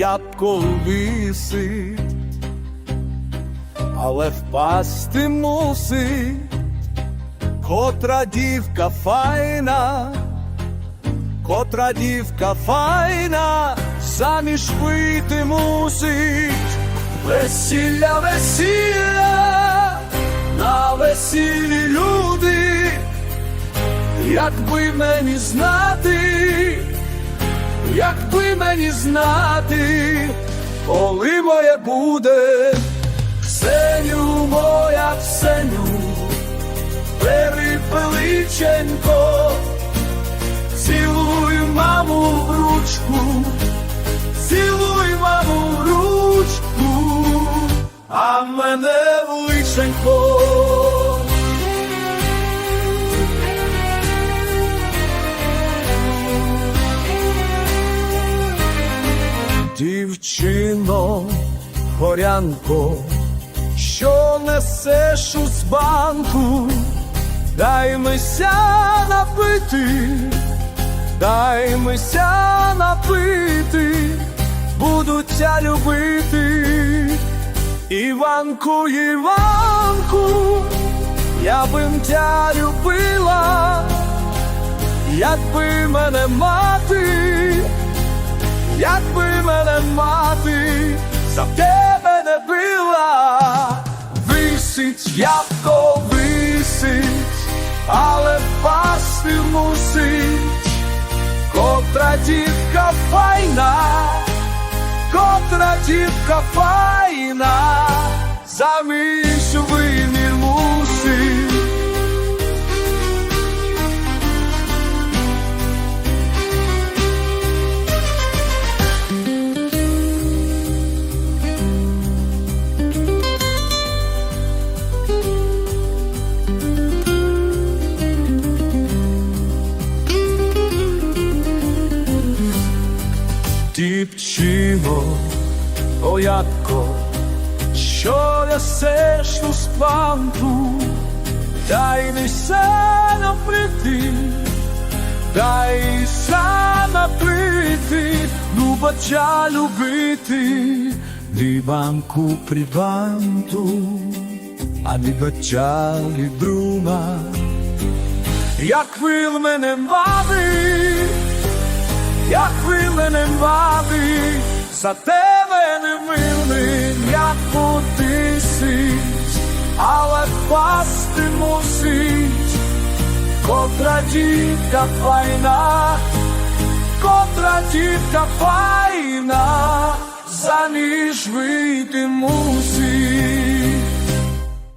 ябко висить, але впасти мусить, котра дівка файна, котра дівка файна, заміж вийти мусить, весілля, весілля, на весіллі люди, якби мені знати, якби мені знати, коли моє буде, Ксеню моя Ксеню, Перепеличенко, цілуй маму в ручку, цілуй маму в ручку, а мене в Дівчино, горянко, що несеш у збанку, дай мися напити, дай мися напити, буду тя любити, Іванку, Іванку, я бим тя любила, якби мене мати якби мене мати за тебе не била, висить, ябко висить, але впасти мусить, котра дівка файна, котра дівка файна, заміж вимір Дівчино, оятко, що несеш у спанку, дай несе напити, дай са напити, ну бача любити, диванку прибанту, а не бача бруна, як вил мене бавить як ви мене за тебе не милий, як потисить, але впасти мусить, котра дівка файна, котра дівка файна, заміж вийти мусить.